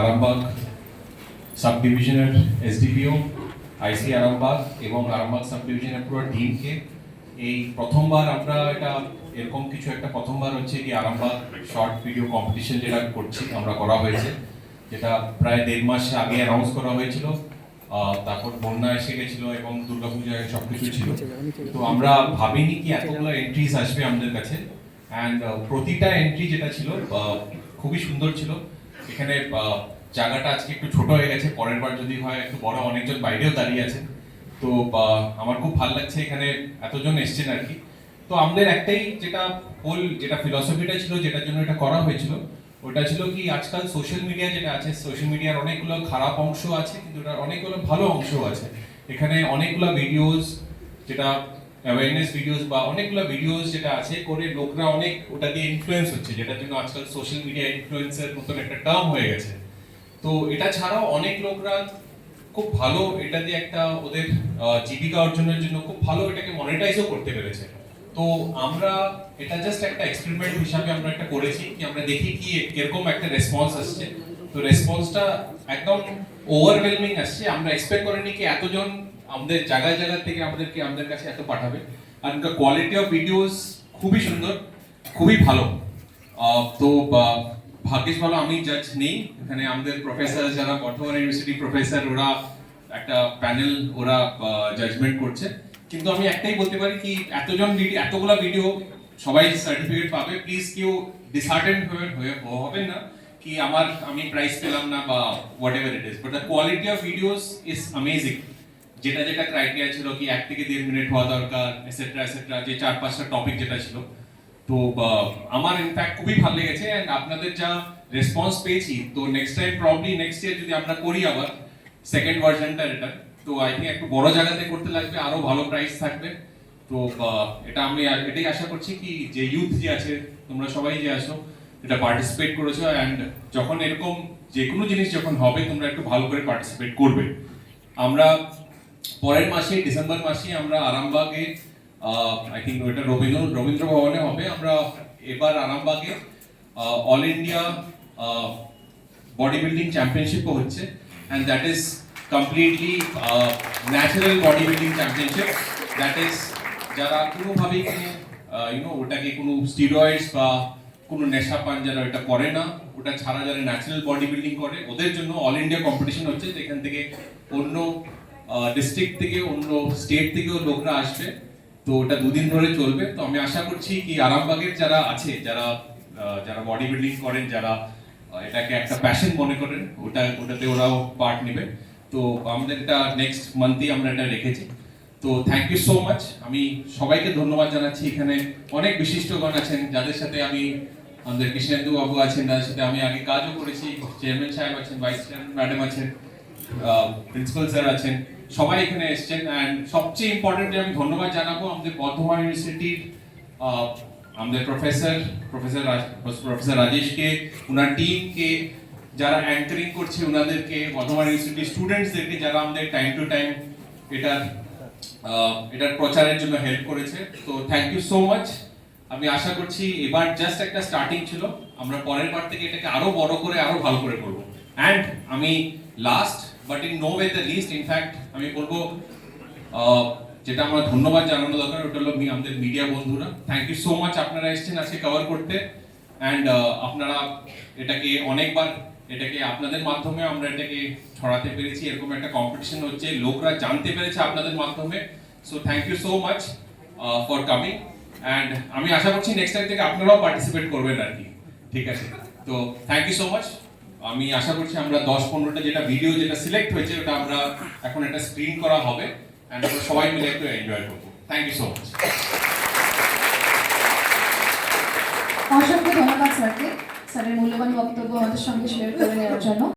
Arambagh sub ডিভিশনের SDPO, IC Arambagh এবং Arambagh sub ডিভিশনের পুরো টিমকে এই প্রথমবার আমরা এটা এরকম কিছু একটা প্রথমবার হচ্ছে কি আরামবাগ শর্ট ভিডিও কম্পিটিশন যেটা করছি, আমরা করা হয়েছে, যেটা প্রায় দেড় মাস আগে অ্যানাউন্স করা হয়েছিল তারপর বন্যা এসে গেছিল এবং দুর্গাপূজায় সবকিছু ছিল। তো আমরা ভাবিনি কি এতগুলো এন্ট্রিজ আসবে আমাদের কাছে অ্যান্ড প্রতিটা এন্ট্রি যেটা ছিল খুবই সুন্দর ছিল। এখানে জায়গাটা আজকে একটু ছোট হয়ে গেছে, পরের বার যদি হয়, একটু বড় অনেকজন বাইরেও দাঁড়িয়ে আছে তো আমার খুব ভালো লাগছে এখানে এতজন এসছেন আর কি। তো আমাদের একটাই যেটা হোল যেটা ফিলসফিটা ছিল, যেটার জন্য এটা করা হয়েছিল, ওটা ছিল কি, আজকাল সোশ্যাল মিডিয়া যেটা আছে সোশ্যাল মিডিয়ার অনেকগুলো খারাপ অংশ আছে, কিন্তু ওটার অনেকগুলো ভালো অংশ আছে। এখানে অনেকগুলো ভিডিওস যেটা অ্যাওয়ারনেস ভিডিওস বা অনেকগুলো ভিডিওস যেটা আছে, করে লোকরা অনেক ওটা দিয়ে ইনফ্লুয়েন্স হচ্ছে, যেটার জন্য আজকাল সোশ্যাল মিডিয়া ইনফ্লুয়েন্সের মতন একটা টার্ম হয়ে গেছে। তো এটা ছাড়াও অনেক লোকরা খুব ভালো এটা দিয়ে একটা ওদের জীবিকা অর্জনের জন্য খুব ভালো এটাকে মনিটাইজও করতে পেরেছে। তো আমরা এটা জাস্ট একটা এক্সপেরিমেন্ট হিসাবে আমরা একটা করেছি কি আমরা দেখি কি কীরকম একটা রেসপন্স আসছে। তো রেসপন্সটা একদম ওভারওয়েলমিং আসছে। আমরা এক্সপেক্ট করিনি কি এতজন আমাদের জায়গায় জায়গা থেকে আমাদেরকে আমাদের কাছে এত পাঠাবে। আর কোয়ালিটি অফ ভিডিওস খুবই সুন্দর, খুবই ভালো। তো ভাগ্যিস ভালো আমি জাজ নেই। এখানে আমাদের প্রফেসর যারা, বর্ধমান ইউনিভার্সিটি প্রফেসর ওরা একটা প্যানেল ওরা জাজমেন্ট করছে। কিন্তু আমি একটাই বলতে পারি কি, এতজন ভিডিও এতগুলা ভিডিও সবাই সার্টিফিকেট পাবে। প্লিজ কেউ ডিসহার্টেন্ড হয়ে হবেন না কি আমার, আমি প্রাইজ পেলাম না বা whatever it is but the quality of videos is amazing যেটা যেটা ক্রাইটেরিয়া ছিল কি এক থেকে দেড় মিনিট হওয়া দরকার এসেট্রা এসেট্রা যে চার পাঁচটা টপিক যেটা ছিল। তো আমার ইনফ্যাক্ট খুবই ভালো লেগেছে অ্যান্ড আপনাদের যা রেসপন্স পেয়েছি, তো next time probably next year যদি আমরা করি আবার সেকেন্ড ভার্সনটা এটা, তো আই থিঙ্ক একটু বড় জায়গাতে করতে লাগবে আরও ভালো প্রাইস থাকবে। তো এটা আমি এটাই আশা করছি কি যে ইউথ যে আছে, তোমরা সবাই যে আসো এটা পার্টিসিপেট করেছ অ্যান্ড যখন এরকম যে কোনো জিনিস যখন হবে, তোমরা একটু ভালো করে পার্টিসিপেট করবে। আমরা পরের মাসে, ডিসেম্বর মাসে আমরা আরামবাগে আই থিঙ্ক ওইটা রবীন্দ্র রবীন্দ্র ভবনে হবে। আমরা এবার আরামবাগে অল ইন্ডিয়া বডি বিল্ডিং চ্যাম্পিয়নশিপও হচ্ছে। And that is completely natural body building championship that is যারা কোনোভাবেই কোনো ইউনো ওটাকে কোনো স্টিরয়েডস বা কোনো নেশা পান যারা ওটা করে না, ওটা ছাড়া যারা ন্যাচারাল বডি বিল্ডিং করে, ওদের জন্য অল ইন্ডিয়া কম্পিটিশন হচ্ছে। যেখান থেকে অন্য ডিস্ট্রিক্ট থেকে অন্য স্টেট থেকেও লোকরা আসবে। তো ওটা দুদিন ধরে চলবে। তো আমি আশা করছি কি আরামবাগের যারা আছে, যারা যারা বডি বিল্ডিং করেন, যারা এটাকে একটা প্যাশন মনে করেন, ওটা, ওটাতে ওরাও পার্ট নেবে। তো আমাদের এটা নেক্সট মান্থেই আমরা এটা রেখেছি। তো থ্যাংক ইউ সো মাচ আমি সবাইকে ধন্যবাদ জানাচ্ছি। এখানে অনেক বিশিষ্টগণ আছেন, যাদের সাথে আমি, আমাদের কৃষ্ণেন্দু বাবু আছেন, যাদের সাথে আমি আগে কাজও করেছি। চেয়ারম্যান সাহেব আছেন ভাইস চেয়ারম্যান ম্যাডাম আছেন প্রিন্সিপাল স্যার আছেন। সবাই এখানে এসেছেন অ্যান্ড সবচেয়ে ইম্পর্টেন্ট আমি ধন্যবাদ জানাব আমাদের বর্ধমান ইউনিভার্সিটির আমাদের প্রফেসর প্রফেসর প্রফেসর রাজেশকে ওনার টিমকে যারা অ্যাঙ্কারিং করছে ওনাদেরকে বর্ধমান ইউনিভার্সিটির স্টুডেন্টসদেরকে যারা আমাদের টাইম টু টাইম এটার এটার প্রচারের জন্য হেল্প করেছে। তো থ্যাংক ইউ সো মাচ আমি আশা করছি এবার জাস্ট একটা স্টার্টিং ছিল। আমরা পরের বার থেকে এটাকে আরও বড় করে, আরও ভালো করে করব। অ্যান্ড আমি last but in no way the least in fact আমি বলব যেটা আমরা ধন্যবাদ জানানো দরকার, ওটা হলো আমাদের মিডিয়া বন্ধুরা। থ্যাংক ইউ সো মাচ আপনারা এসেছেন আজকে কভার করতে। অ্যান্ড আপনারা এটাকে অনেকবার, এটাকে আপনাদের মাধ্যমে আমরা এটাকে ছড়াতে পেরেছি। এরকম একটা কম্পিটিশন হচ্ছে, লোকরা জানতে পেরেছে আপনাদের মাধ্যমে। So thank you so much for coming and আমি আশা করছি নেক্সট টাইম থেকে আপনারাও পার্টিসিপেট করবেন আর কি। ঠিক আছে? তো থ্যাংক ইউ সো মাচ আমি আশা করছি আমরা দশ পনেরোটা যেটা ভিডিও যেটা সিলেক্ট হয়েছে, ওটা আমরা এখন একটা স্ক্রিন করা হবে আমরা সবাই মিলে একটু এনজয় করব। থ্যাংক ইউ সো মাচ অসংখ্য ধন্যবাদ স্যারকে। স্যারের মূল্যবান বক্তব্য আমাদের সঙ্গে শেয়ার করে নেওয়ার জন্য।